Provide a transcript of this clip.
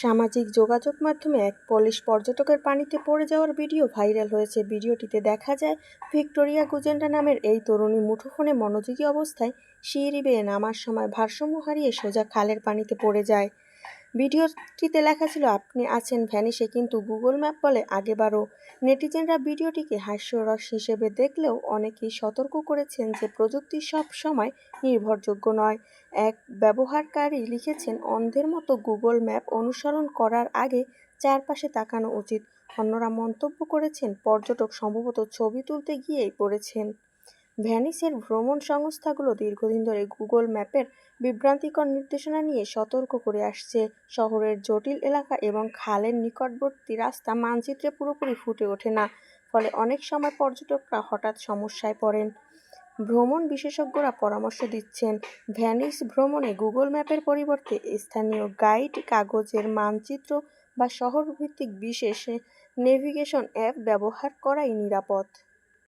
সামাজিক যোগাযোগ মাধ্যমে এক পলিশ পর্যটকের পানিতে পড়ে যাওয়ার ভিডিও ভাইরাল হয়েছে। ভিডিওটিতে দেখা যায়, ভিক্টোরিয়া গুজেন্ডা নামের এই তরুণী মুঠোফোনে মনোযোগী অবস্থায় সিঁড়ি বেয়ে নামার সময় ভারসাম্য হারিয়ে সোজা খালের পানিতে পড়ে যায়। ভিডিওটিতে লেখা ছিল, আপনি আছেন ভ্যানিসে কিন্তু গুগল ম্যাপ বলে আগেবারও। নেটিজেনরা ভিডিওটিকে হাস্যরস হিসেবে দেখলেও অনেকেই সতর্ক করেছেন যে প্রযুক্তি সব সময় নির্ভরযোগ্য নয়। এক ব্যবহারকারী লিখেছেন, অন্ধের মতো গুগল ম্যাপ অনুসরণ করার আগে চারপাশে তাকানো উচিত। অন্যরা মন্তব্য করেছেন, পর্যটক সম্ভবত ছবি তুলতে গিয়েই পড়েছেন। ভ্যানিসের ভ্রমণ সংস্থাগুলো দীর্ঘদিন ধরে গুগল ম্যাপের বিভ্রান্তিকর নির্দেশনা নিয়ে সতর্ক করে আসছে। শহরের জটিল এলাকা এবং খালের নিকটবর্তী রাস্তা মানচিত্রে পুরোপুরি ফুটে ওঠে না, ফলে অনেক সময় পর্যটকরা হঠাৎ সমস্যায় পড়েন। ভ্রমণ বিশেষজ্ঞরা পরামর্শ দিচ্ছেন, ভ্যানিস ভ্রমণে গুগল ম্যাপের পরিবর্তে স্থানীয় গাইড, কাগজের মানচিত্র বা শহরভিত্তিক বিশেষ নেভিগেশন অ্যাপ ব্যবহার করাই নিরাপদ।